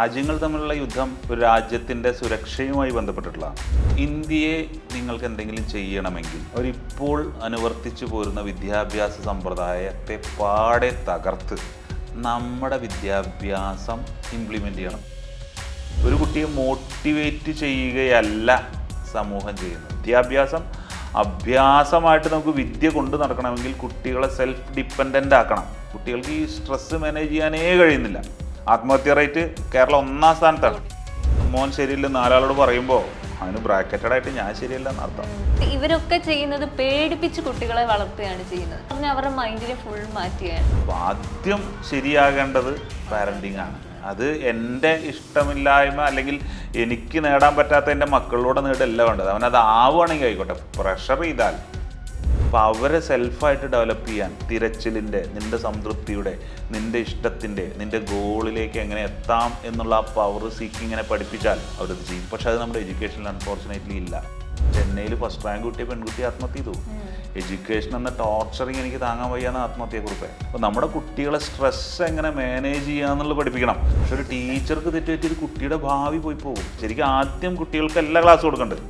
രാജ്യങ്ങൾ തമ്മിലുള്ള യുദ്ധം ഒരു രാജ്യത്തിന്റെ സുരക്ഷയുമായി ബന്ധപ്പെട്ടിട്ടുള്ളതാണ്. ഇന്ത്യയെ നിങ്ങൾക്ക് എന്തെങ്കിലും ചെയ്യണമെങ്കിൽ അവരിപ്പോൾ അനുവർത്തിച്ചു പോരുന്ന വിദ്യാഭ്യാസ സമ്പ്രദായത്തെ പാടെ തകർത്ത് നമ്മുടെ വിദ്യാഭ്യാസം ഇംപ്ലിമെന്റ് ചെയ്യണം. ഒരു കുട്ടിയെ മോട്ടിവേറ്റ് ചെയ്യുകയല്ല സമൂഹം ചെയ്യുന്നത്. വിദ്യാഭ്യാസം അഭ്യാസമായിട്ട് നമുക്ക് വിദ്യ കൊണ്ട് നടക്കണമെങ്കിൽ കുട്ടികളെ സെൽഫ് ഡിപ്പെൻഡന്റ് ആക്കണം. കുട്ടികൾക്ക് ഈ സ്ട്രെസ് മാനേജ് ചെയ്യാനേ കഴിയുന്നില്ല. ആത്മഹത്യ റേറ്റ് കേരളം ഒന്നാം സ്ഥാനത്താണ്. മോൻ ശരിയില്ല നാലാളോട് പറയുമ്പോൾ അതിന് ബ്രാക്കറ്റഡ് ആയിട്ട് ഞാൻ ശരിയല്ല നടത്താം ഇവരൊക്കെ ചെയ്യുന്നത് പേടിപ്പിച്ച് കുട്ടികളെ വളർത്തുകയാണ് ചെയ്യുന്നത്. പറഞ്ഞ അവരുടെ മൈൻഡിനെ ഫുൾ മാറ്റുകയാണ്. ആദ്യം ശരിയാകേണ്ടത് പാരന്റിങ് ആണ്. അത് എന്റെ ഇഷ്ടമില്ലായ്മ അല്ലെങ്കിൽ എനിക്ക് നേടാൻ പറ്റാത്ത എന്റെ മക്കളിലൂടെ നേടല്ല വേണ്ടത് അവനത് ആവുകയാണെങ്കിൽ ആയിക്കോട്ടെ. പ്രഷർ ചെയ്താൽ അപ്പോൾ അവരെ സെൽഫായിട്ട് ഡെവലപ്പ് ചെയ്യാൻ തിരച്ചിലിന്റെ നിന്റെ സംതൃപ്തിയുടെ നിന്റെ ഇഷ്ടത്തിന്റെ നിന്റെ ഗോളിലേക്ക് എങ്ങനെ എത്താം എന്നുള്ള ആ പവർ സീക്കിങ്ങിനെ പഠിപ്പിച്ചാൽ അവരത് ചെയ്യും. പക്ഷെ അത് നമ്മുടെ എഡ്യൂക്കേഷനിൽ അൺഫോർച്ചുനേറ്റ്ലി ഇല്ല. ചെന്നൈയിൽ ഫസ്റ്റ് റാങ്ക് കിട്ടിയ പെൺകുട്ടി ആത്മഹത്യ ചെയ്തു. എഡ്യൂക്കേഷൻ എന്ന ടോർച്ചറിങ് എനിക്ക് താങ്ങാൻ വയ്യാന്ന് ആത്മഹത്യയെക്കുറിപ്പ് അപ്പോൾ നമ്മുടെ കുട്ടികളെ സ്ട്രെസ് എങ്ങനെ മാനേജ് ചെയ്യാന്നുള്ളത് പഠിപ്പിക്കണം. പക്ഷെ ഒരു ടീച്ചർക്ക് തെറ്റുപറ്റി ഒരു കുട്ടിയുടെ ഭാവി പോയി പോകും. ശരിക്കും ആദ്യം കുട്ടികൾക്ക് എല്ലാ ക്ലാസ് കൊടുക്കേണ്ടത്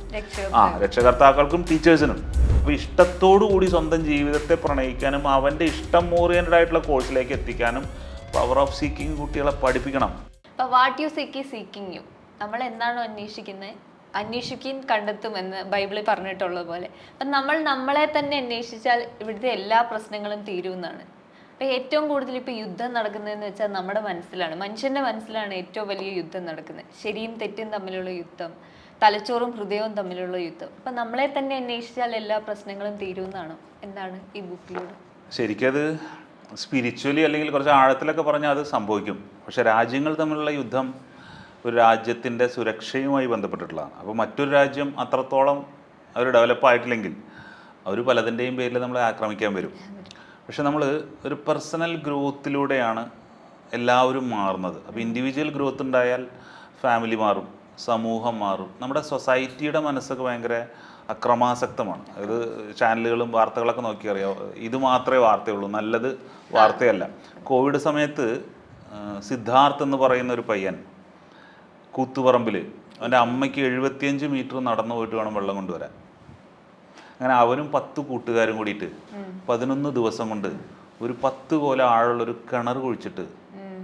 ആ രക്ഷകർത്താക്കൾക്കും ടീച്ചേഴ്സിനും അപ്പോൾ ഇഷ്ടത്തോടു കൂടി സ്വന്തം ജീവിതത്തെ പ്രണയിക്കാനും അവന്റെ ഇഷ്ടം ഓറിയന്റഡ് ആയിട്ടുള്ള കോഴ്സിലേക്ക് എത്തിക്കാനും പവർ ഓഫ് സീക്കിങ് കുട്ടികളെ പഠിപ്പിക്കണം. What you seek seeking you നമ്മൾ എന്താണോ അന്വേഷിക്കുന്നത് അന്വേഷിക്കും കണ്ടെത്തും എന്ന് ബൈബിളിൽ പറഞ്ഞിട്ടുള്ള പോലെ. അപ്പം നമ്മൾ നമ്മളെ തന്നെ അന്വേഷിച്ചാൽ ഇവിടുത്തെ എല്ലാ പ്രശ്നങ്ങളും തീരുമെന്നാണ് അപ്പം ഏറ്റവും കൂടുതൽ ഇപ്പോൾ യുദ്ധം നടക്കുന്നതെന്ന് വെച്ചാൽ നമ്മുടെ മനസ്സിലാണ്. മനുഷ്യന്റെ മനസ്സിലാണ് ഏറ്റവും വലിയ യുദ്ധം നടക്കുന്നത്. ശരിയും തെറ്റും തമ്മിലുള്ള യുദ്ധം തലച്ചോറും ഹൃദയവും തമ്മിലുള്ള യുദ്ധം. അപ്പം നമ്മളെ തന്നെ അന്വേഷിച്ചാൽ എല്ലാ പ്രശ്നങ്ങളും തീരുമെന്നാണ് എന്താണ് ഈ ബുക്കിലൂടെ? ശരിക്കത് സ്പിരിച്വലി അല്ലെങ്കിൽ കുറച്ച് ആഴത്തിലൊക്കെ പറഞ്ഞാൽ അത് സംഭവിക്കും. പക്ഷെ രാജ്യങ്ങൾ തമ്മിലുള്ള യുദ്ധം ഒരു രാജ്യത്തിന്റെ സുരക്ഷയുമായി ബന്ധപ്പെട്ടിട്ടുള്ളതാണ്. അപ്പോൾ മറ്റൊരു രാജ്യം അത്രത്തോളം അവർ ഡെവലപ്പ് ആയിട്ടില്ലെങ്കിൽ അവർ പലതിന്റെയും പേരിൽ നമ്മളെ ആക്രമിക്കാൻ വരും. പക്ഷെ നമ്മൾ ഒരു പേഴ്സണൽ ഗ്രോത്തിലൂടെയാണ് എല്ലാവരും മാറുന്നത്. അപ്പോൾ ഇൻഡിവിജ്വൽ ഗ്രോത്ത് ഉണ്ടായാൽ ഫാമിലി മാറും സമൂഹം മാറും. നമ്മുടെ സൊസൈറ്റിയുടെ മനസ്സൊക്കെ ഭയങ്കര അക്രമാസക്തമാണ്. അത് ചാനലുകളും വാർത്തകളൊക്കെ നോക്കി അറിയാം ഇത് മാത്രമേ വാർത്തയുള്ളൂ. നല്ലത് വാർത്തയല്ല. കോവിഡ് സമയത്ത് സിദ്ധാർത്ഥ് എന്ന് പറയുന്ന ഒരു പയ്യൻ കൂത്തുപറമ്പിൽ അവന്റെ അമ്മയ്ക്ക് എഴുപത്തിയഞ്ച് മീറ്റർ നടന്നു പോയിട്ട് വേണം വെള്ളം കൊണ്ടുവരാൻ. അങ്ങനെ അവനും പത്ത് കൂട്ടുകാരും കൂടിയിട്ട് പതിനൊന്ന് ദിവസം കൊണ്ട് ഒരു പത്ത് പോലെ ആഴമുള്ളൊരു കിണർ കുഴിച്ചിട്ട്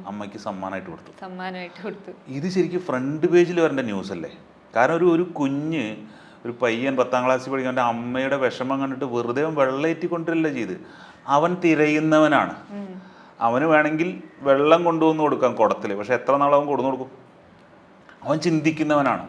അമ്മയ്ക്ക് സമ്മാനമായിട്ട് കൊടുത്തു. സമ്മാനമായിട്ട് കൊടുത്തു. ഇത് ശരിക്കും ഫ്രണ്ട് പേജിൽ വരേണ്ട ന്യൂസ് അല്ലേ കാരണം ഒരു ഒരു കുഞ്ഞ് ഒരു പയ്യൻ പത്താം ക്ലാസ്സിൽ പഠിക്കുന്ന അവന്റെ അമ്മയുടെ വിഷമം കണ്ടിട്ട് വെറുതെ വെള്ളയേറ്റി കൊണ്ടുവരില്ല ചെയ്ത്. അവൻ തിരയുന്നവനാണ്. അവന് വേണമെങ്കിൽ വെള്ളം കൊണ്ടുവന്ന് കൊടുക്കാം കുടത്തിൽ പക്ഷെ എത്ര നാളവൻ കൊടുന്നു കൊടുക്കും? അവൻ ചിന്തിക്കുന്നവനാണ്.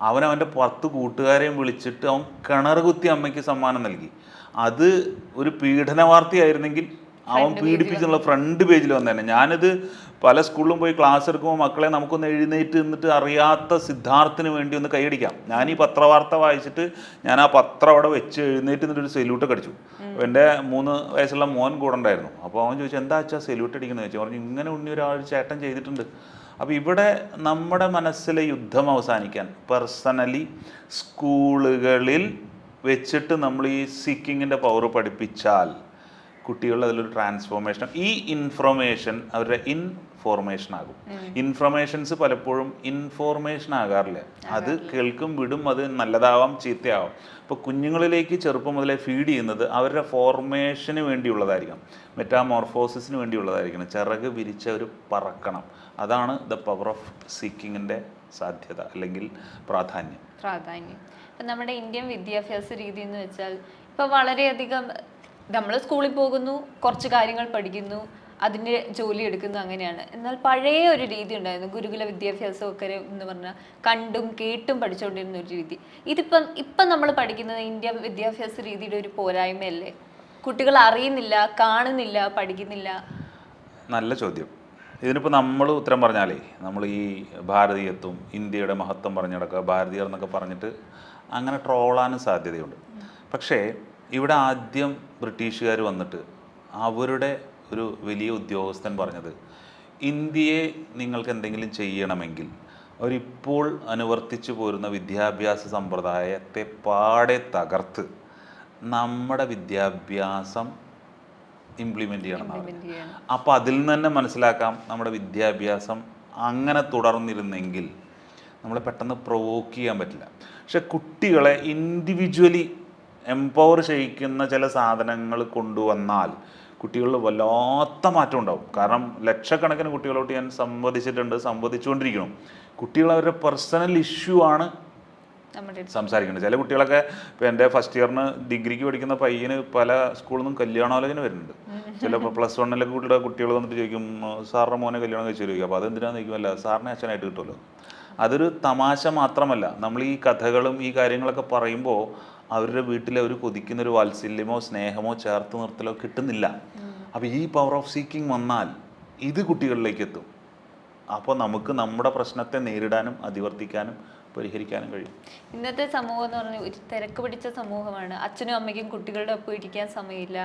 അവൻ അവന്റെ പത്ത് കൂട്ടുകാരെയും വിളിച്ചിട്ട് അവൻ കിണർ കുത്തി അമ്മയ്ക്ക് സമ്മാനം നൽകി. അത് ഒരു പീഡന വാർത്തയായിരുന്നെങ്കിൽ അവൻ പീഡിപ്പിച്ചുള്ള ഫ്രണ്ട് പേജിൽ വന്നതന്നെ ഞാനിത് പല സ്കൂളിലും പോയി ക്ലാസ് എടുക്കുമ്പോൾ മക്കളെ നമുക്കൊന്ന് എഴുന്നേറ്റ് നിന്നിട്ട് അറിയാത്ത സിദ്ധാർത്ഥിന് വേണ്ടി ഒന്ന് കൈയടിക്കാം. ഞാൻ ഈ പത്രവാർത്ത വായിച്ചിട്ട് ഞാൻ ആ പത്രം അവിടെ വെച്ച് എഴുന്നേറ്റ് നിന്നിട്ട് ഒരു സെല്യൂട്ട് അടിച്ചു. എന്റെ മൂന്ന് വയസ്സുള്ള മോൻ കൂടെ ഉണ്ടായിരുന്നു. അപ്പോൾ അവൻ ചോദിച്ചു എന്താ അച്ഛാ സെല്യൂട്ട് അടിക്കുന്നത് ചോദിച്ചു പറഞ്ഞു ഇങ്ങനെ ഉണ്ണി ഒരാൾ ചേട്ടൻ ചെയ്തിട്ടുണ്ട്. അപ്പോൾ ഇവിടെ നമ്മുടെ മനസ്സിലെ യുദ്ധം അവസാനിക്കാൻ പേഴ്സണലി സ്കൂളുകളിൽ വെച്ചിട്ട് നമ്മൾ ഈ സീക്കിങ്ങിന്റെ പവർ പഠിപ്പിച്ചാൽ കുട്ടികളിൽ അതിലൊരു ട്രാൻസ്ഫോർമേഷൻ ഈ ഇൻഫർമേഷൻ അവരുടെ ഇൻഫോർമേഷൻ ആകും. ഇൻഫർമേഷൻസ് പലപ്പോഴും ഇൻഫോർമേഷൻ ആകാറില്ല. അത് കേൾക്കും വിടും അത് നല്ലതാവാം ചീത്തയാവാം. ഇപ്പോൾ കുഞ്ഞുങ്ങളിലേക്ക് ചെറുപ്പം മുതലേ ഫീഡ് ചെയ്യുന്നത് അവരുടെ ഫോർമേഷന് വേണ്ടിയുള്ളതായിരിക്കണം. മെറ്റാമോർഫോസിസിന് വേണ്ടിയുള്ളതായിരിക്കണം. ചിറക് വിരിച്ച ഒരു പറക്കണം. അതാണ് ദ പവർ ഓഫ് സീക്കിങ്ങിന്റെ സാധ്യത അല്ലെങ്കിൽ പ്രാധാന്യം. പ്രാധാന്യം. ഇപ്പം നമ്മുടെ ഇന്ത്യൻ വിദ്യാഭ്യാസ രീതി എന്ന് വെച്ചാൽ ഇപ്പം വളരെയധികം നമ്മൾ സ്കൂളിൽ പോകുന്നു കുറച്ച് കാര്യങ്ങൾ പഠിക്കുന്നു അതിന് ജോലി എടുക്കുന്നത് അങ്ങനെയാണ്. എന്നാൽ പഴയ ഒരു രീതി ഉണ്ടായിരുന്നു. ഗുരുകുല വിദ്യാഭ്യാസമൊക്കെ എന്ന് പറഞ്ഞാൽ കണ്ടും കേട്ടും പഠിച്ചുകൊണ്ടിരുന്ന ഒരു രീതി. ഇതിപ്പം ഇപ്പം നമ്മൾ പഠിക്കുന്നത് ഇന്ത്യ വിദ്യാഭ്യാസ രീതിയുടെ ഒരു പോരായ്മയല്ലേ? കുട്ടികൾ അറിയുന്നില്ല കാണുന്നില്ല പഠിക്കുന്നില്ല. നല്ല ചോദ്യം. ഇതിനിപ്പോൾ നമ്മൾ ഉത്തരം പറഞ്ഞാലേ നമ്മൾ ഈ ഭാരതീയത്വം ഇന്ത്യയുടെ മഹത്വം പറഞ്ഞു നടക്കുക ഭാരതീയർ എന്നൊക്കെ പറഞ്ഞിട്ട് അങ്ങനെ ട്രോളാനും സാധ്യതയുണ്ട്. പക്ഷേ ഇവിടെ ആദ്യം ബ്രിട്ടീഷുകാർ വന്നിട്ട് അവരുടെ ഒരു വലിയ ഉദ്യോഗസ്ഥൻ പറഞ്ഞത്. ഇന്ത്യയെ നിങ്ങൾക്ക് എന്തെങ്കിലും ചെയ്യണമെങ്കിൽ അവരിപ്പോൾ അനുവർത്തിച്ചു പോരുന്ന വിദ്യാഭ്യാസ സമ്പ്രദായത്തെ പാടെ തകർത്ത് നമ്മുടെ വിദ്യാഭ്യാസം ഇംപ്ലിമെന്റ് ചെയ്യണം. അപ്പോൾ അതിൽ നിന്ന് തന്നെ മനസ്സിലാക്കാം നമ്മുടെ വിദ്യാഭ്യാസം അങ്ങനെ തുടർന്നിരുന്നെങ്കിൽ നമ്മളെ പെട്ടെന്ന് പ്രൊവോക്ക് ചെയ്യാൻ പറ്റില്ല. പക്ഷെ കുട്ടികളെ ഇൻഡിവിജ്വലി എംപവർ ചെയ്യിക്കുന്ന ചില സാധനങ്ങൾ കൊണ്ടുവന്നാൽ കുട്ടികളിൽ വല്ലാത്ത മാറ്റം ഉണ്ടാവും. കാരണം ലക്ഷക്കണക്കിന് കുട്ടികളോട്ട് ഞാൻ സംവദിച്ചിട്ടുണ്ട് സംവദിച്ചുകൊണ്ടിരിക്കണം കുട്ടികൾ അവരുടെ പേഴ്സണൽ ഇഷ്യൂ ആണ് സംസാരിക്കുന്നത്. ചില കുട്ടികളൊക്കെ ഇപ്പം എന്റെ ഫസ്റ്റ് ഇയറിന് ഡിഗ്രിക്ക് പഠിക്കുന്ന പയ്യന് പല സ്കൂളിൽ നിന്നും കല്യാണാലോചന വരുന്നുണ്ട്. ചില പ്ലസ് വണ്ണിലൊക്കെ കൂട്ടിയുടെ കുട്ടികൾ വന്നിട്ട് ചോദിക്കും സാറിന്റെ മോനെ കല്യാണം കഴിച്ചു? ചോദിക്കും. അപ്പോൾ അതെന്തിനാന്ന് ചോദിക്കുമല്ല സാറിനെ അച്ഛനായിട്ട് കിട്ടുമല്ലോ. അതൊരു തമാശ മാത്രമല്ല. നമ്മൾ ഈ കഥകളും ഈ കാര്യങ്ങളൊക്കെ പറയുമ്പോൾ അവരുടെ വീട്ടിലെ ഒരു കൊതിക്കുന്ന ഒരു വാത്സല്യമോ സ്നേഹമോ ചേർത്ത് നിർത്തലോ കിട്ടുന്നില്ല. അപ്പോൾ ഈ പവർ ഓഫ് സീക്കിംഗ് വന്നാൽ ഇത് കുട്ടികളിലേക്ക് എത്തും. അപ്പോൾ നമുക്ക് നമ്മുടെ പ്രശ്നത്തെ നേരിടാനും അതിവർത്തിക്കാനും പരിഹരിക്കാനും കഴിയും. ഇന്നത്തെ സമൂഹം എന്ന് പറഞ്ഞാൽ ഒരു തിരക്ക് പിടിച്ച സമൂഹമാണ്. അച്ഛനും അമ്മയ്ക്കും കുട്ടികളുടെ ഒപ്പം ഇരിക്കാൻ സമയമില്ല.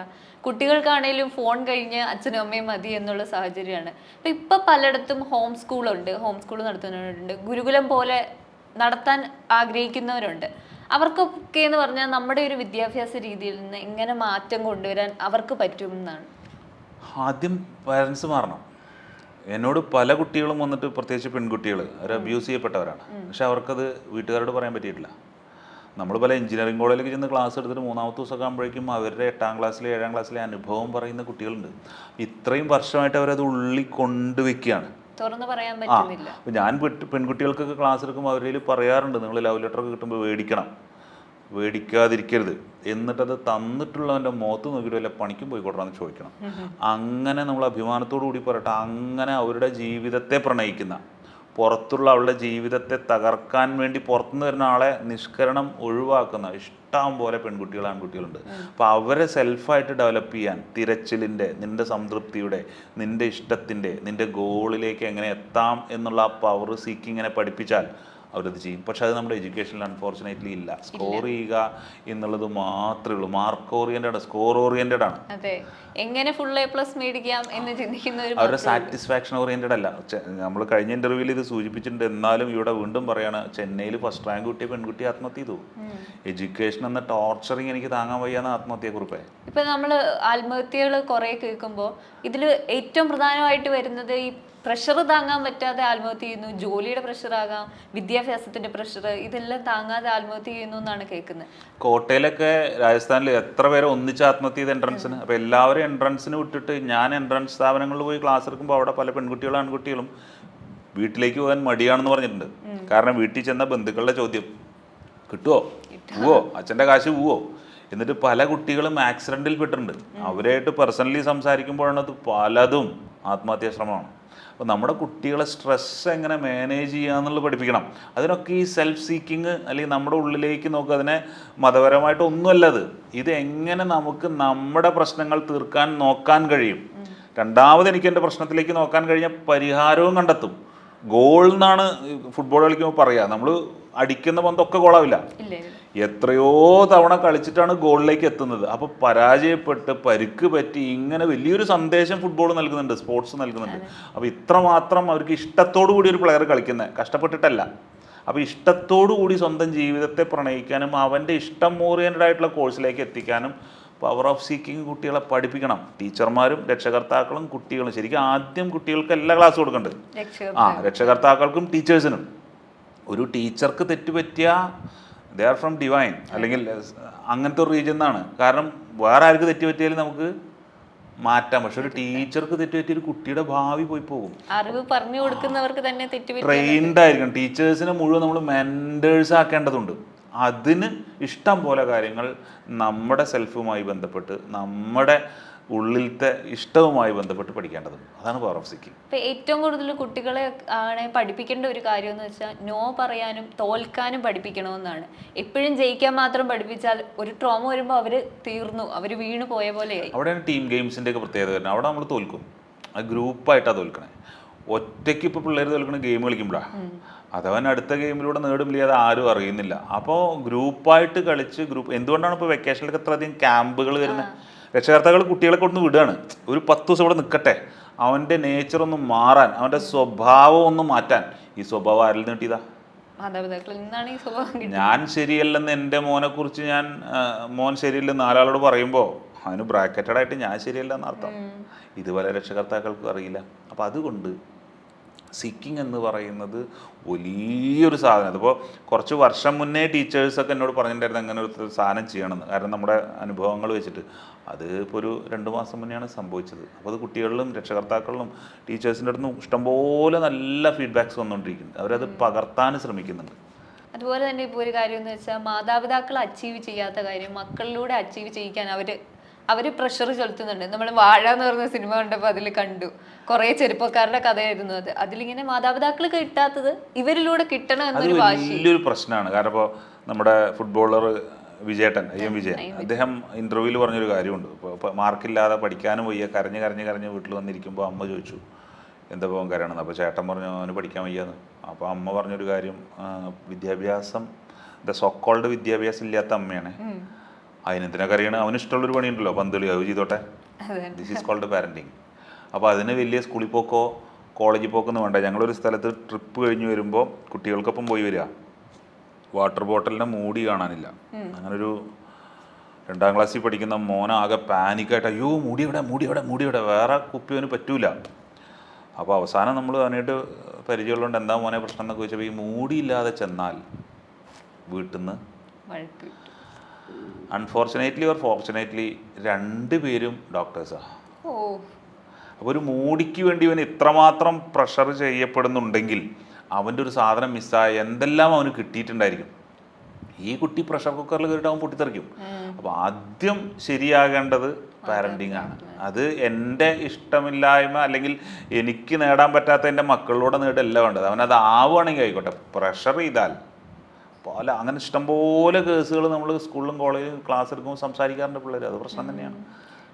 കുട്ടികൾക്കാണേലും ഫോൺ കഴിഞ്ഞ് അച്ഛനും അമ്മയും മതി എന്നുള്ള സാഹചര്യമാണ്. അപ്പം ഇപ്പം പലയിടത്തും ഹോം സ്കൂളുണ്ട് ഹോം സ്കൂൾ നടത്തുന്നവരുണ്ട്. ഗുരുകുലം പോലെ നടത്താൻ ആഗ്രഹിക്കുന്നവരുണ്ട്. അവർക്കൊക്കെ എന്ന് പറഞ്ഞാൽ നമ്മുടെ ഒരു വിദ്യാഭ്യാസ രീതിയിൽ നിന്ന് എങ്ങനെ മാറ്റം കൊണ്ടുവരാൻ അവർക്ക് പറ്റുമെന്നാണ്. ആദ്യം പാരൻസ് മാറണം. എന്നോട് പല കുട്ടികളും വന്നിട്ട് പ്രത്യേകിച്ച് പെൺകുട്ടികൾ അവർ അബ്യൂസ് ചെയ്യപ്പെട്ടവരാണ്. പക്ഷെ അവർക്കത് വീട്ടുകാരോട് പറയാൻ പറ്റിയിട്ടില്ല. നമ്മൾ പല എഞ്ചിനീയറിംഗ് കോളേജിലേക്ക് ചെന്ന് ക്ലാസ് എടുത്തിട്ട് മൂന്നാമത്തെ ദിവസമൊക്കെ ആകുമ്പോഴേക്കും അവരുടെ എട്ടാം ക്ലാസ്സിലെ ഏഴാം ക്ലാസ്സിലെ അനുഭവം പറയുന്ന കുട്ടികളുണ്ട്. ഇത്രയും വർഷമായിട്ട് അവരത് ഉള്ളിൽ കൊണ്ടുവയ്ക്കുകയാണ് തുറന്നു പറയാൻ പറ്റുന്നില്ല. ഞാൻ പെൺകുട്ടികൾക്കൊക്കെ ക്ലാസ് എടുക്കുമ്പോൾ അവരിൽ പറയാറുണ്ട് നിങ്ങൾ ലവ് ലെറ്ററൊക്കെ കിട്ടുമ്പോൾ മേടിക്കണം മേടിക്കാതിരിക്കരുത് എന്നിട്ടത് തന്നിട്ടുള്ളവന്റെ മുഖത്ത് നോക്കിയിട്ട് വല്ല പണിക്കും പോയിക്കോട്ടെന്ന് ചോദിക്കണം. അങ്ങനെ നമ്മൾ അഭിമാനത്തോടു കൂടി പറയട്ടെ അങ്ങനെ അവരുടെ ജീവിതത്തെ പ്രണയിക്കുന്ന പുറത്തുള്ള അവളുടെ ജീവിതത്തെ തകർക്കാൻ വേണ്ടി പുറത്തുനിന്ന് വരുന്ന ആളെ നിഷ്കരണം ഒഴിവാക്കുന്ന ഇഷ്ടം പോലെ പെൺകുട്ടികൾ ആൺകുട്ടികളുണ്ട്. അപ്പോൾ അവരെ സെൽഫായിട്ട് ഡെവലപ്പ് ചെയ്യാൻ തിരച്ചിലിന്റെ നിന്റെ സംതൃപ്തിയുടെ നിന്റെ ഇഷ്ടത്തിന്റെ നിന്റെ ഗോളിലേക്ക് എങ്ങനെ എത്താം എന്നുള്ള ആ പവർ സീക്കിങ്ങിനെ പഠിപ്പിച്ചാൽ അവരത് ചെയ്യും. പക്ഷെ അത് നമ്മുടെ എഡ്യൂക്കേഷനിൽ അൺഫോർച്ചുനേറ്റ്ലി ഇല്ല. സ്കോർ ചെയ്യുക എന്നുള്ളത് മാത്രമേ ഉള്ളൂ. മാർക്ക് ഓറിയന്റഡ് സ്കോർ ഓറിയന്റഡ് ആണ്. അതെ. എങ്ങനെ ഫുൾ എ പ്ലസ് മേടിക്കാം എന്ന് ചിന്തിക്കുന്ന അവരുടെ സാറ്റിസ്ഫാക്ഷൻ ഓറിയന്റഡ് അല്ല. നമ്മൾ കഴിഞ്ഞ ഇന്റർവ്യൂവിൽ ഇത് സൂചിപ്പിച്ചിട്ടുണ്ട്. എന്നാലും ഇവിടെ വീണ്ടും പറയാണ് ചെന്നൈയിൽ ഫസ്റ്റ് റാങ്ക് കിട്ടിയ പെൺകുട്ടി ആത്മഹത്യ ചെയ്തു. എഡ്യൂക്കേഷൻ എന്ന ടോർച്ചറിങ് എനിക്ക് താങ്ങാൻ വയ്യാന്ന് ആത്മഹത്യയെ കുറിപ്പ് ഇപ്പൊ നമ്മൾ ആത്മഹത്യകൾ കുറെ കേൾക്കുമ്പോൾ ഇതിൽ ഏറ്റവും പ്രധാനമായിട്ട് വരുന്നത് ഈ പ്രഷർ താങ്ങാൻ പറ്റാതെ ആത്മഹത്യ ചെയ്യുന്നു ജോലിയുടെ പ്രഷർ ആകാം വിദ്യാഭ്യാസത്തിന്റെ പ്രഷർ ഇതെല്ലാം താങ്ങാതെ ആത്മഹത്യ ചെയ്യുന്നു എന്നാണ് കേൾക്കുന്നത്. കോട്ടയിലൊക്കെ രാജസ്ഥാനിൽ എത്ര പേരെ ഒന്നിച്ച് ആത്മഹത്യ ചെയ്ത് എൻട്രൻസിന് അപ്പോൾ എല്ലാവരും എൻട്രൻസിന് വിട്ടിട്ട് ഞാൻ എൻട്രൻസ് സ്ഥാപനങ്ങളിൽ പോയി ക്ലാസ് എടുക്കുമ്പോൾ അവിടെ പല പെൺകുട്ടികളും ആൺകുട്ടികളും വീട്ടിലേക്ക് പോകാൻ മടിയാണെന്ന് പറഞ്ഞിട്ടുണ്ട്. കാരണം വീട്ടിൽ ചെന്ന ബന്ധുക്കളുടെ ചോദ്യം കിട്ടുവോ? പോവോ? അച്ഛന്റെ കാശ് പോവോ? എന്നിട്ട് പല കുട്ടികളും ആക്സിഡന്റിൽ പെട്ടിട്ടുണ്ട്. അവരായിട്ട് പേഴ്സണലി സംസാരിക്കുമ്പോഴാണ് അത് പലതും ആത്മഹത്യാ ശ്രമമാണ്. അപ്പോൾ നമ്മുടെ കുട്ടികളെ സ്ട്രെസ് എങ്ങനെ മാനേജ് ചെയ്യുക എന്നുള്ളത് പഠിപ്പിക്കണം. അതിനൊക്കെ ഈ സെൽഫ് സീക്കിങ് അല്ലെങ്കിൽ നമ്മുടെ ഉള്ളിലേക്ക് നോക്കുക. അതിനെ മതപരമായിട്ട് ഒന്നുമല്ല അത്. ഇത് എങ്ങനെ നമുക്ക് നമ്മുടെ പ്രശ്നങ്ങൾ തീർക്കാൻ നോക്കാൻ കഴിയും. രണ്ടാമത് എനിക്ക് എന്റെ പ്രശ്നത്തിലേക്ക് നോക്കാൻ കഴിഞ്ഞ പരിഹാരവും കണ്ടെത്തും. ഗോൾ എന്നാണ് ഫുട്ബോൾ കളിക്കുമ്പോൾ പറയുക നമ്മൾ അടിക്കുന്ന പന്തൊക്കെ ഗോളാവില്ല എത്രയോ തവണ കളിച്ചിട്ടാണ് ഗോളിലേക്ക് എത്തുന്നത്. അപ്പോൾ പരാജയപ്പെട്ട് പരുക്ക് പറ്റി ഇങ്ങനെ വലിയൊരു സന്ദേശം ഫുട്ബോൾ നൽകുന്നുണ്ട് സ്പോർട്സ് നൽകുന്നുണ്ട്. അപ്പോൾ ഇത്രമാത്രം അവർക്ക് ഇഷ്ടത്തോടു കൂടി ഒരു പ്ലെയർ കളിക്കുന്നത് കഷ്ടപ്പെട്ടിട്ടല്ല. അപ്പോൾ ഇഷ്ടത്തോടു കൂടി സ്വന്തം ജീവിതത്തെ പ്രണയിക്കാനും അവന്റെ ഇഷ്ടം ഓറിയന്റഡ് ആയിട്ടുള്ള കോഴ്സിലേക്ക് എത്തിക്കാനും പവർ ഓഫ് സീക്കിംഗ് കുട്ടികളെ പഠിപ്പിക്കണം. ടീച്ചർമാരും രക്ഷകർത്താക്കളും കുട്ടികളും. ശരിക്കും ആദ്യം കുട്ടികൾക്ക് എല്ലാ ക്ലാസ് കൊടുക്കുന്നുണ്ട് രക്ഷകർ ആ രക്ഷകർത്താക്കൾക്കും ടീച്ചേഴ്സിനും ഒരു ടീച്ചർക്ക് തെറ്റുപറ്റിയ ദേ ആർ ഫ്രം ഡിവൈൻ അല്ലെങ്കിൽ അങ്ങനത്തെ ഒരു റീജിയൻ എന്നാണ് കാരണം വേറെ ആർക്ക് തെറ്റുപറ്റിയാലും നമുക്ക് മാറ്റാം. പക്ഷെ ഒരു ടീച്ചർക്ക് തെറ്റുപറ്റിയ ഒരു കുട്ടിയുടെ ഭാവി പോയി പോകും. അറിവ് പറഞ്ഞു കൊടുക്കുന്നവർക്ക് തന്നെ ട്രെയിൻഡ് ആയിരിക്കണം. ടീച്ചേഴ്സിനെ മുഴുവൻ നമ്മൾ മെന്റേഴ്സ് ആക്കേണ്ടതുണ്ട്. അതിന് ഇഷ്ടം പോലെ കാര്യങ്ങൾ നമ്മുടെ സെൽഫുമായി ബന്ധപ്പെട്ട് നമ്മുടെ ഉള്ളിലത്തെ ഇഷ്ടവുമായി ബന്ധപ്പെട്ട് പഠിക്കേണ്ടതുണ്ട് അതാണ് പവർ ഓഫ് സീക്കിങ് ഇപ്പൊ ഏറ്റവും കൂടുതൽ കുട്ടികളെ ആണ് പഠിപ്പിക്കേണ്ട ഒരു കാര്യം എന്ന് വെച്ചാൽ നോ പറയാനും തോൽക്കാനും പഠിപ്പിക്കണമെന്നാണ്. എപ്പോഴും ജയിക്കാൻ മാത്രം പഠിപ്പിച്ചാൽ ഒരു ട്രോമ വരുമ്പോൾ അവർ തീർന്നു അവർ വീണു പോയ പോലെയായി. അവിടെയാണ് ടീം ഗെയിംസിന്റെ ഒക്കെ പ്രത്യേകത വരുന്നത്. അവിടെ നമ്മൾ തോൽക്കും. അത് ഗ്രൂപ്പായിട്ടാണ് തോൽക്കണേ. ഒറ്റയ്ക്ക് ഇപ്പോൾ പിള്ളേർ തോൽക്കണ ഗെയിം കളിക്കുമ്പോഴാണ് അതവൻ അടുത്ത ഗെയിമിലൂടെ നേടുമില്ല അത് ആരും അറിയുന്നില്ല. അപ്പോൾ ഗ്രൂപ്പായിട്ട് കളിച്ച് ഗ്രൂപ്പ് എന്തുകൊണ്ടാണ് ഇപ്പോൾ വെക്കേഷനിലൊക്കെ ഇത്രയധികം ക്യാമ്പുകൾ വരുന്നത് രക്ഷകർത്താക്കൾ കുട്ടികളെ കൊണ്ട് വിടുകയാണ്. ഒരു പത്ത് ദിവസം ഇവിടെ നിൽക്കട്ടെ അവന്റെ നേച്ചർ ഒന്ന് മാറാൻ അവന്റെ സ്വഭാവം ഒന്ന് മാറ്റാൻ ഈ സ്വഭാവം ആരിൽ നിന്ന് കിട്ടിയതാ? ഞാൻ ശരിയല്ലെന്ന് എന്റെ മോനെ കുറിച്ച് ഞാൻ മോൻ ശരിയല്ലെന്ന് നാലാളോട് പറയുമ്പോൾ അതിന് ബ്രാക്കറ്റഡായിട്ട് ഞാൻ ശരിയല്ലെന്ന് അർത്ഥം. ഇതുപോലെ രക്ഷകർത്താക്കൾക്കും അറിയില്ല. അപ്പം അതുകൊണ്ട് സീക്കിംഗ് എന്ന് പറയുന്നത് വലിയൊരു സാധനം. അതിപ്പോൾ കുറച്ച് വർഷം മുന്നേ ടീച്ചേഴ്സൊക്കെ എന്നോട് പറഞ്ഞിട്ടുണ്ടായിരുന്നു അങ്ങനെ ഒരു സാധനം ചെയ്യണമെന്ന്. കാരണം നമ്മുടെ അനുഭവങ്ങൾ വെച്ചിട്ട്. അത് ഇപ്പോൾ ഒരു രണ്ട് മാസം മുന്നെയാണ് സംഭവിച്ചത്. അപ്പോൾ അത് കുട്ടികളിലും രക്ഷകർത്താക്കളിലും ടീച്ചേഴ്സിന്റെ അടുത്ത് നിന്ന് ഇഷ്ടംപോലെ നല്ല ഫീഡ്ബാക്ക്സ് വന്നുകൊണ്ടിരിക്കുന്നുണ്ട്. അവരത് പകർത്താൻ ശ്രമിക്കുന്നുണ്ട്. അതുപോലെ തന്നെ ഇപ്പോൾ ഒരു കാര്യം എന്ന് വെച്ചാൽ മാതാപിതാക്കൾ അച്ചീവ് ചെയ്യാത്ത കാര്യം മക്കളിലൂടെ അച്ചീവ് ചെയ്യിക്കാൻ അവർ അവർ പ്രഷർ ചെലുത്തുന്നുണ്ട്. നമ്മൾ വാഴ എന്ന് പറഞ്ഞ സിനിമ കണ്ടപ്പോൾ അതിൽ കണ്ടു. കുറേ ചെറുപ്പക്കാരുടെ കഥയായിരുന്നു അത്. അതിലിങ്ങനെ മാതാപിതാക്കൾ കിട്ടാത്തത് ഇവരിലൂടെ കിട്ടണം എന്നൊരു വലിയൊരു പ്രശ്നമാണ്. കാരണം ഇപ്പോൾ നമ്മുടെ ഫുട്ബോളർ വിജയേട്ടൻ ഐ എം വിജയൻ. അദ്ദേഹം ഇന്റർവ്യൂവിൽ പറഞ്ഞൊരു കാര്യമുണ്ട്. ഇപ്പോൾ മാർക്കില്ലാതെ പഠിക്കാനും വയ്യ. കരഞ്ഞ് കരഞ്ഞ് കരഞ്ഞ് വീട്ടിൽ വന്നിരിക്കുമ്പോൾ അമ്മ ചോദിച്ചു എന്താ പോകാൻ കരയണമെന്ന് അപ്പോൾ ചേട്ടൻ പറഞ്ഞു അവന് പഠിക്കാൻ വയ്യാന്ന്. അപ്പോൾ അമ്മ പറഞ്ഞൊരു കാര്യം വിദ്യാഭ്യാസം ദ സോക്കോൾഡ് വിദ്യാഭ്യാസം ഇല്ലാത്ത അമ്മയാണ്. അതിനെന്തിനാ കറിയാണ് അവന് ഇഷ്ടമുള്ളൊരു പണിയുണ്ടല്ലോ പന്തളി. അത് ചെയ്തോട്ടെ. ദിസ് ഈസ് കോൾഡ് പാരന്റിങ് അപ്പോൾ അതിന് വലിയ സ്കൂളിൽ പോക്കോ കോളേജിൽ പോക്കൊന്നും വേണ്ട. ഞങ്ങളൊരു സ്ഥലത്ത് ട്രിപ്പ് കഴിഞ്ഞ് വരുമ്പോൾ കുട്ടികൾക്കൊപ്പം പോയി വരിക. വാട്ടർ ബോട്ടലിനെ മൂടി കാണാനില്ല. അങ്ങനൊരു രണ്ടാം ക്ലാസ്സിൽ പഠിക്കുന്ന മോനാകെ പാനിക്കായിട്ട് അയ്യോ മൂടി എവിടെ മൂടി എവിടെ മൂടി എവിടെ? വേറെ കുപ്പി അവന് പറ്റൂല. അപ്പോൾ അവസാനം നമ്മൾ അവനായിട്ട് പരിചയമുള്ളതുകൊണ്ട് എന്താ മോനെ പ്രശ്നം എന്നൊക്കെ ചോദിച്ചപ്പോൾ ഈ മൂടിയില്ലാതെ ചെന്നാൽ വീട്ടിൽ നിന്ന് അൺഫോർച്ചുനേറ്റ്ലി ഓർ ഫോർച്ചുനേറ്റ്ലി രണ്ടുപേരും ഡോക്ടേഴ്സാണ് ഓ. അപ്പോൾ ഒരു മൂടിക്ക് വേണ്ടി ഇവൻ ഇത്രമാത്രം പ്രഷർ ചെയ്യപ്പെടുന്നുണ്ടെങ്കിൽ അവന്റെ ഒരു സാധനം മിസ്സായ എന്തെല്ലാം അവന് കിട്ടിയിട്ടുണ്ടായിരിക്കും? ഈ കുട്ടി പ്രഷർ കുക്കറിൽ കയറിയിട്ട് അവൻ പൊട്ടിത്തെറിക്കും. അപ്പോൾ ആദ്യം ശരിയാകേണ്ടത് പാരന്റിങ് ആണ്. അത് എന്റെ ഇഷ്ടമില്ലായ്മ അല്ലെങ്കിൽ എനിക്ക് നേടാൻ പറ്റാത്ത എന്റെ മക്കളിലൂടെ നേടല്ല വേണ്ടത്. അവനത് ആവുകയാണെങ്കിൽ ആയിക്കോട്ടെ. പ്രഷർ ചെയ്താൽ പല അങ്ങനെ ഇഷ്ടംപോലെ കേസുകൾ നമ്മൾ സ്കൂളിലും കോളേജിലും ക്ലാസ് എടുക്കുമ്പോൾ സംസാരിക്കാറുണ്ട് പിള്ളേർ അത് പ്രശ്നം തന്നെയാണ്.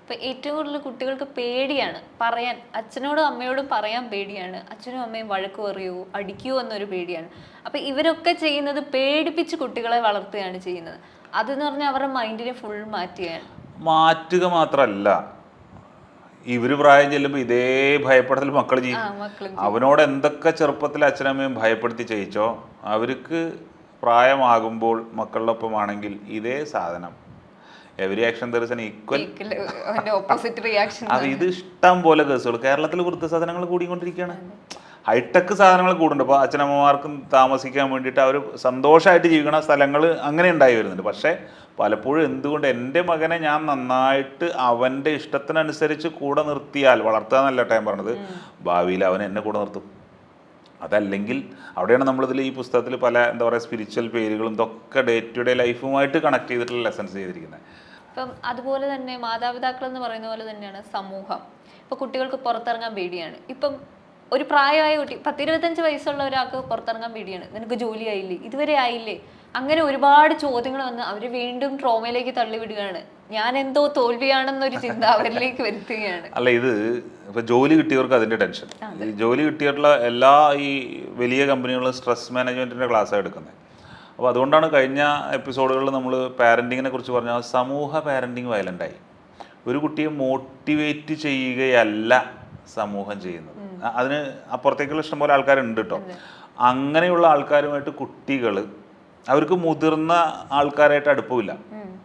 ഇപ്പൊ ഏറ്റവും കൂടുതൽ കുട്ടികൾക്ക് പേടിയാണ്. പറയാൻ അച്ഛനോടും അമ്മയോടും പറയാൻ പേടിയാണ്. അച്ഛനും അമ്മയും വഴക്ക് പറയുമോ അടിക്കുമോ എന്നൊരു പേടിയാണ്. അപ്പൊ ഇവരൊക്കെ ചെയ്യുന്നത് പേടിപ്പിച്ച് കുട്ടികളെ വളർത്തുകയാണ് ചെയ്യുന്നത്. അതെന്ന് പറഞ്ഞാൽ അവരുടെ മൈൻഡിനെ ഫുൾ മാറ്റുകയാണ്. മാറ്റുക മാത്രമല്ല ഇവർ പ്രായം ചെല്ലുമ്പോൾ ഇതേ ഭയപ്പെടൽ മക്കൾ ചെയ്യും അവനോട് എന്തൊക്കെ ചെറുപ്പത്തിൽ അച്ഛനമ്മയും ഭയപ്പെടുത്തി ചെയ്യിച്ചോ അവർക്ക് പ്രായമാകുമ്പോൾ മക്കളുടെ ഒപ്പമാണെങ്കിൽ ഇതേ സാധനം. Every action there is an equal opposite reaction അത് ഇത് ഇഷ്ടം പോലെ കേസുകൾ കേരളത്തിൽ വൃദ്ധസാധനങ്ങൾ കൂടിക്കൊണ്ടിരിക്കുകയാണ്. ഹൈടെക് സാധനങ്ങൾ കൂടുന്നുണ്ട്. അപ്പോൾ അച്ഛനമ്മമാർക്കും താമസിക്കാൻ വേണ്ടിയിട്ട് അവർ സന്തോഷമായിട്ട് ജീവിക്കണ സ്ഥലങ്ങൾ അങ്ങനെ ഉണ്ടായി വരുന്നുണ്ട്. പക്ഷേ പലപ്പോഴും എന്തുകൊണ്ട് എന്റെ മകനെ ഞാൻ നന്നായിട്ട് അവന്റെ ഇഷ്ടത്തിനനുസരിച്ച് കൂടെ നിർത്തിയാൽ വളർത്തുക എന്നല്ല ടൈം പറഞ്ഞത്. ഭാവിയിൽ അവൻ എന്നെ കൂടെ നിർത്തും. അതല്ലെങ്കിൽ അവിടെയാണ് നമ്മളിതിൽ ഈ പുസ്തകത്തിൽ പല എന്താ പറയുക സ്പിരിച്വൽ പേരുകളും ഇതൊക്കെ ഡേ ടു ഡേ ലൈഫുമായിട്ട് കണക്ട് ചെയ്തിട്ടുള്ള ലെസൺസ് ചെയ്തിരിക്കുന്നത് ഇപ്പം അതുപോലെ തന്നെ മാതാപിതാക്കൾ എന്ന് പറയുന്ന പോലെ തന്നെയാണ് സമൂഹം. ഇപ്പം കുട്ടികൾക്ക് പുറത്തിറങ്ങാൻ പേടിയാണ്. ഇപ്പം ഒരു പ്രായമായ കുട്ടി പത്തിരുപത്തഞ്ച് വയസ്സുള്ള ഒരാൾക്ക് പുറത്തിറങ്ങാൻ പേടിയാണ്. നിനക്ക് ജോലി ആയില്ലേ? ഇതുവരെ ആയില്ലേ? അങ്ങനെ ഒരുപാട് ചോദ്യങ്ങൾ വന്ന് അവർ വീണ്ടും ട്രോമയിലേക്ക് തള്ളിവിടുകയാണ്. ഞാൻ എന്തോ തോൽവിയാണെന്നൊരു ചിന്ത അവരിലേക്ക് വരുത്തുകയാണ്. അല്ല ഇത് ഇപ്പൊ ജോലി കിട്ടിയവർക്ക് അതിന്റെ ടെൻഷൻ. ഈ ജോലി കിട്ടിയിട്ടുള്ള എല്ലാ ഈ വലിയ കമ്പനികളും സ്ട്രെസ് മാനേജ്മെന്റിന്റെ ക്ലാസ്സാണ് എടുക്കുന്നത് അപ്പോൾ അതുകൊണ്ടാണ് കഴിഞ്ഞ എപ്പിസോഡുകളിൽ നമ്മൾ പാരന്റിങ്ങിനെ കുറിച്ച് പറഞ്ഞാൽ സമൂഹ പാരന്റിങ് വയലന്റായി ഒരു കുട്ടിയെ മോട്ടിവേറ്റ് ചെയ്യുകയല്ല സമൂഹം ചെയ്യുന്നത്. അതിന് അപ്പുറത്തേക്കുള്ള ഇഷ്ടംപോലെ ആൾക്കാരുണ്ട് കേട്ടോ അങ്ങനെയുള്ള ആൾക്കാരുമായിട്ട് കുട്ടികൾ അവർക്ക് മുതിർന്ന ആൾക്കാരായിട്ട് അടുപ്പമില്ല.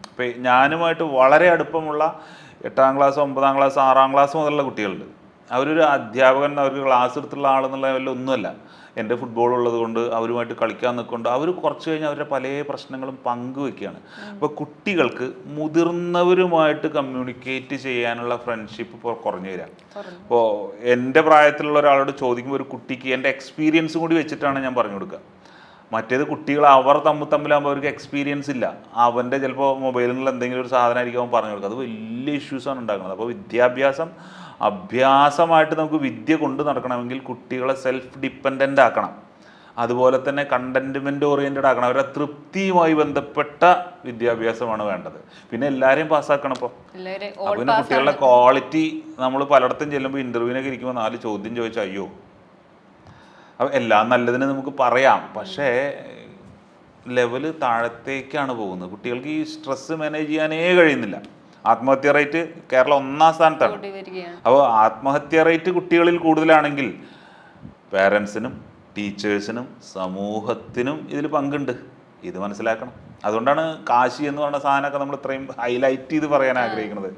ഇപ്പം ഞാനുമായിട്ട് വളരെ അടുപ്പമുള്ള എട്ടാം ക്ലാസ് ഒമ്പതാം ക്ലാസ് ആറാം ക്ലാസ് മുതലുള്ള കുട്ടികളുണ്ട്. അവരൊരു അധ്യാപകൻ അവർക്ക് ക്ലാസ് എടുത്തുള്ള ആളെന്നുള്ള ഒന്നുമല്ല. എന്റെ ഫുട്ബോൾ ഉള്ളത് കൊണ്ട് അവരുമായിട്ട് കളിക്കാൻ നിൽക്കൊണ്ട് അവർ കുറച്ച് കഴിഞ്ഞ് അവരുടെ പല പ്രശ്നങ്ങളും പങ്കുവെക്കുകയാണ്. അപ്പോൾ കുട്ടികൾക്ക് മുതിർന്നവരുമായിട്ട് കമ്മ്യൂണിക്കേറ്റ് ചെയ്യാനുള്ള ഫ്രണ്ട്ഷിപ്പ് ഇപ്പോൾ കുറഞ്ഞു വരാം അപ്പോൾ എന്റെ പ്രായത്തിലുള്ള ഒരാളോട് ചോദിക്കുമ്പോൾ ഒരു കുട്ടിക്ക് എന്റെ എക്സ്പീരിയൻസും കൂടി വെച്ചിട്ടാണ് ഞാൻ പറഞ്ഞു കൊടുക്കുക. മറ്റേത് കുട്ടികൾ അവർ തമ്മിൽ തമ്മിലാകുമ്പോൾ അവർക്ക് എക്സ്പീരിയൻസ് ഇല്ല. അവന്റെ ചിലപ്പോൾ മൊബൈലിൽ എന്തെങ്കിലും ഒരു സാധനം സാധനമായിരിക്കും അവൻ പറഞ്ഞു കൊടുക്കുക. അത് വലിയ ഇഷ്യൂസാണ് ഉണ്ടാക്കുന്നത്. അപ്പോൾ വിദ്യാഭ്യാസം അഭ്യാസമായിട്ട് നമുക്ക് വിദ്യ കൊണ്ട് നടക്കണമെങ്കിൽ കുട്ടികളെ സെൽഫ് ഡിപ്പെൻഡന്റ് ആക്കണം. അതുപോലെ തന്നെ കണ്ടന്റ്മെന്റ് ഓറിയന്റഡ് ആക്കണം. അവരുടെ തൃപ്തിയുമായി ബന്ധപ്പെട്ട വിദ്യാഭ്യാസമാണ് വേണ്ടത്. പിന്നെ എല്ലാവരെയും പാസ്സാക്കണം ഇപ്പോൾ പിന്നെ കുട്ടികളുടെ ക്വാളിറ്റി നമ്മൾ പലയിടത്തും ചെല്ലുമ്പോൾ ഇന്റർവ്യൂവിനൊക്കെ ഇരിക്കുമ്പോൾ നാല് ചോദ്യം ചോദിച്ചാൽ അയ്യോ അപ്പം എല്ലാം നല്ലതിന് നമുക്ക് പറയാം. പക്ഷേ ലെവൽ താഴത്തേക്കാണ് പോകുന്നത്. കുട്ടികൾക്ക് ഈ സ്ട്രെസ് മാനേജ് ചെയ്യാനേ കഴിയുന്നില്ല. ആത്മഹത്യ റേറ്റ് കേരളം ഒന്നാം സ്ഥാനത്താണ്. അപ്പോൾ ആത്മഹത്യ റേറ്റ് കുട്ടികളിൽ കൂടുതലാണെങ്കിൽ പേരൻസിനും ടീച്ചേഴ്സിനും സമൂഹത്തിനും ഇതിൽ പങ്കുണ്ട്. ഇത് മനസ്സിലാക്കണം. അതുകൊണ്ടാണ് കാശി എന്ന് പറയുന്ന സാധനമൊക്കെ നമ്മൾ ഇത്രയും ഹൈലൈറ്റ് ചെയ്ത് പറയാൻ ആഗ്രഹിക്കുന്നത്.